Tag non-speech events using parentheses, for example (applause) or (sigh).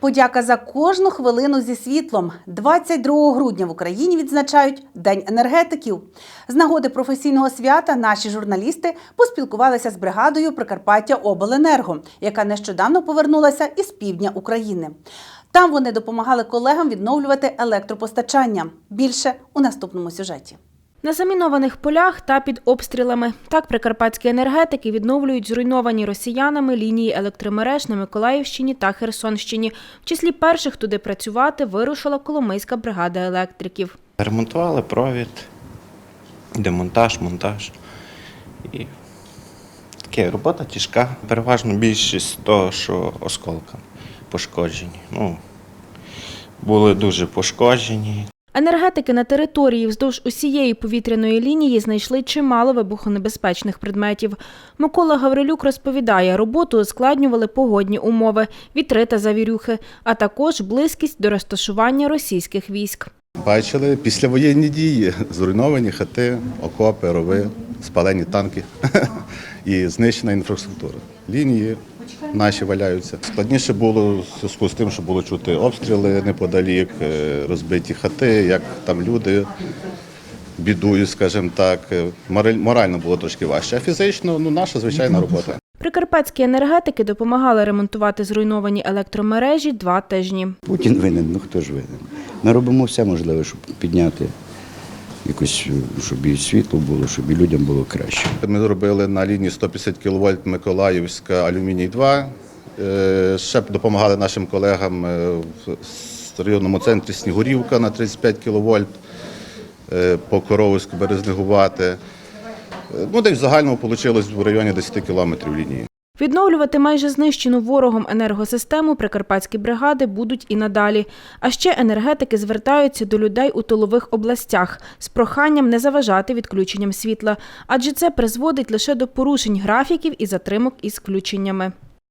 Подяка за кожну хвилину зі світлом. 22 грудня в Україні відзначають День енергетиків. З нагоди професійного свята наші журналісти поспілкувалися з бригадою Прикарпаття Обленерго, яка нещодавно повернулася із півдня України. Там вони допомагали колегам відновлювати електропостачання. Більше у наступному сюжеті. На замінованих полях та під обстрілами. Так прикарпатські енергетики відновлюють зруйновані росіянами лінії електромереж на Миколаївщині та Херсонщині. В числі перших туди працювати вирушила Коломийська бригада електриків. Ремонтували провід, демонтаж, монтаж. І таке робота тяжка. Переважно більшість того, що осколками пошкоджені. Ну, були дуже пошкоджені. Енергетики на території вздовж усієї повітряної лінії знайшли чимало вибухонебезпечних предметів. Микола Гаврилюк розповідає, роботу ускладнювали погодні умови, вітри та завірюхи, а також близькість до розташування російських військ. Бачили післявоєнні дії, зруйновані хати, окопи, рови, спалені танки (laughs) і знищена інфраструктура. Лінії наші валяються. Складніше було в зв'язку з тим, що було чути обстріли неподалік, е, розбиті хати, як там люди бідують, скажімо так. Е, Морально було трошки важче, а фізично ну, наша звичайна робота. Прикарпатські енергетики допомагали ремонтувати зруйновані електромережі два тижні. Путін винен, ну хто ж винен? Ми робимо все можливе, щоб підняти якось, щоб і світло було, щоб і людям було краще. Ми зробили на лінії 150 кВт Миколаївська алюміній 2. Е, Ще допомагали нашим колегам е, в районному центрі Снігурівка на 35 кВт по Коровську березнегувати. Е, Ну, десь в загальному вийшло в районі 10 кілометрів лінії. Відновлювати майже знищену ворогом енергосистему прикарпатські бригади будуть і надалі. А ще енергетики звертаються до людей у тилових областях з проханням не заважати відключенням світла, адже це призводить лише до порушень графіків і затримок із включеннями.